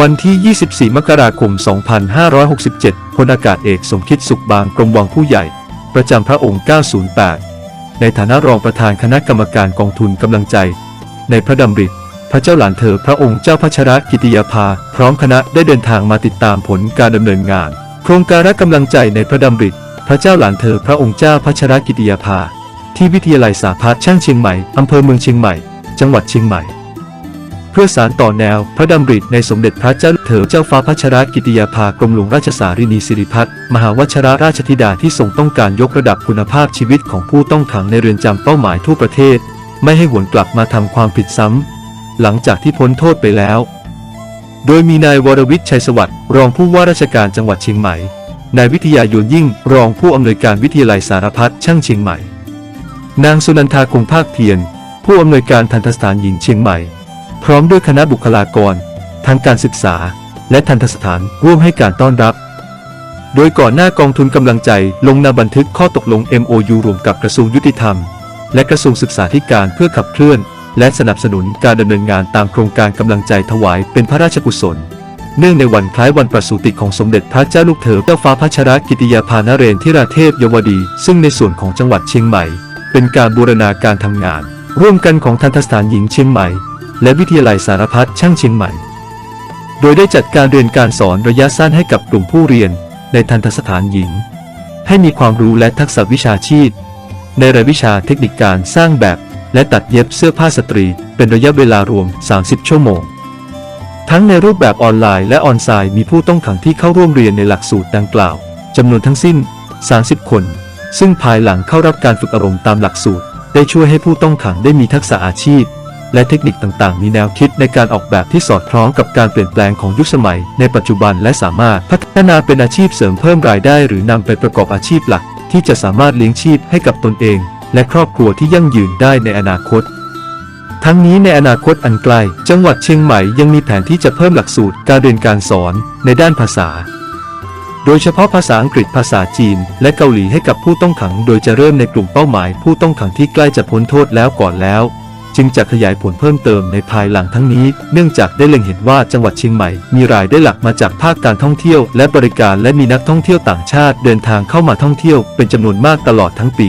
วันที่ 24 มกราคม 2567 พลอากาศเอกสมคิดสุขบางกรมวังผู้ใหญ่ ประจำพระองค์ 908 ในฐานะรองประธานคณะกรรมการกองทุนกำลังใจ ในพระดำริพระเจ้าหลานเธอพระองค์เจ้าพัชรกิติยาภา พร้อมคณะได้เดินทางมาติดตามผลการดำเนินงาน โครงการรักกำลังใจในพระดำริพระเจ้าหลานเธอพระองค์เจ้าพัชรกิติยาภา ที่วิทยาลัยสาพัฒช่างเชียงใหม่อำเภอเมืองเชียงใหม่ จังหวัดเชียงใหม่ เพื่อสารต่อแนวพระดำริในสมเด็จพระเจ้าเถอเจ้าฟ้าพัชรกิติยาภากรมหลวงราชสารินีสิริพัฒน์มหาวชรราชธิดาที่ทรงต้องการยกระดับคุณภาพชีวิตของผู้ต้องขังในเรือนจำเป้าหมายทั่วประเทศ ไม่ให้หวนกลับมาทำความผิดซ้ำหลังจากที่พ้นโทษไปแล้ว โดยมีนายวรวิทย์ชัยสวัสดิ์รองผู้ว่าราชการจังหวัดเชียงใหม่นายวิทยาโยนยิ่งรองผู้อำนวยการวิทยาลัยสารพัดช่างเชียงใหม่ นางสุนันทาคงภาคเพียรผู้อำนวยการทันตสถานหญิงเชียงใหม่ พร้อมด้วยคณะบุคลากร ทางการศึกษา และทันตสถานร่วมให้การต้อนรับ โดยก่อนหน้ากองทุนกำลังใจลงนามบันทึกข้อตกลง MOU รวมกับกระทรวงยุติธรรม และกระทรวงศึกษาธิการเพื่อขับเคลื่อน และสนับสนุนการดำเนินงานตามโครงการกำลังใจถวายเป็นพระราชกุศล เนื่องในวันคล้ายวันประสูติของสมเด็จพระเจ้าลูกเธอเจ้าฟ้าพัชรกิติยาภานเรนทิราเทพยวดี ซึ่งในส่วนของจังหวัดเชียงใหม่ เป็นการบูรณาการทำงาน ร่วมกันของทันตสถานหญิงเชียงใหม่ และวิทยาลัยสารพัดช่างเชียงใหม่ โดยได้จัดการเรียนการสอนระยะสั้นให้กับกลุ่มผู้เรียนในทันตสถานหญิง ให้มีความรู้และทักษะวิชาชีพ ในรายวิชาเทคนิคการสร้างแบบ และตัดเย็บเสื้อผ้าสตรี เป็นระยะเวลารวม 30 ชั่วโมง ทั้งในรูปแบบออนไลน์และออนไลน์มีผู้ต้องขังที่เข้าร่วมเรียนในหลักสูตรดังกล่าวจำนวนทั้งสิ้น 30 คน ซึ่งภายหลังเข้ารับการฝึกอารมณ์ตามหลักสูตร ได้ช่วยให้ผู้ต้องขังได้มีทักษะอาชีพ และเทคนิคต่างๆ มีแนวคิดในการออกแบบที่สอดคล้องกับการเปลี่ยนแปลงของยุคสมัย ในปัจจุบันและสามารถพัฒนาเป็นอาชีพเสริมเพิ่มรายได้ หรือนำไปประกอบอาชีพหลัก ที่จะสามารถเลี้ยงชีพให้กับตนเอง และครอบครัวที่ยั่งยืนได้ในอนาคตทั้งนี้ในอนาคตอันไกล จังหวัดเชียงใหม่ยังมีแผนที่จะเพิ่มหลักสูตรการเรียนการสอนในด้านภาษา โดยเฉพาะภาษาอังกฤษภาษาจีน และเกาหลีให้กับผู้ต้องขัง โดยจะเริ่มในกลุ่มเป้าหมาย ผู้ต้องขังที่ใกล้จะพ้นโทษแล้วก่อนแล้ว จึงจะขยายผลเพิ่มเติมในภายหลังทั้งนี้ เนื่องจากได้เล็งเห็นว่าจังหวัดเชียงใหม่ มีรายได้หลักมาจากภาคการท่องเที่ยว และบริการและมีนักท่องเที่ยวต่างชาติเดินทางเข้ามาท่องเที่ยวเป็นจำนวนมากตลอดทั้งปี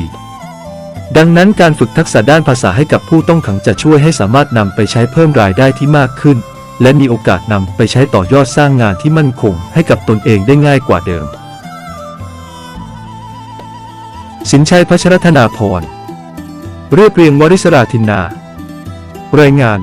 ดังนั้นการฝึกทักษะด้านภาษาให้กับผู้ต้องขังจะช่วยให้สามารถนำไปใช้เพิ่มรายได้ที่มากขึ้น และมีโอกาสนำไปใช้ต่อยอดสร้างงานที่มั่นคง ให้กับตนเองได้ง่ายกว่าเดิม สินชัยพัชรธนาพรเรียบเรียงวริศราธินนา รายงาน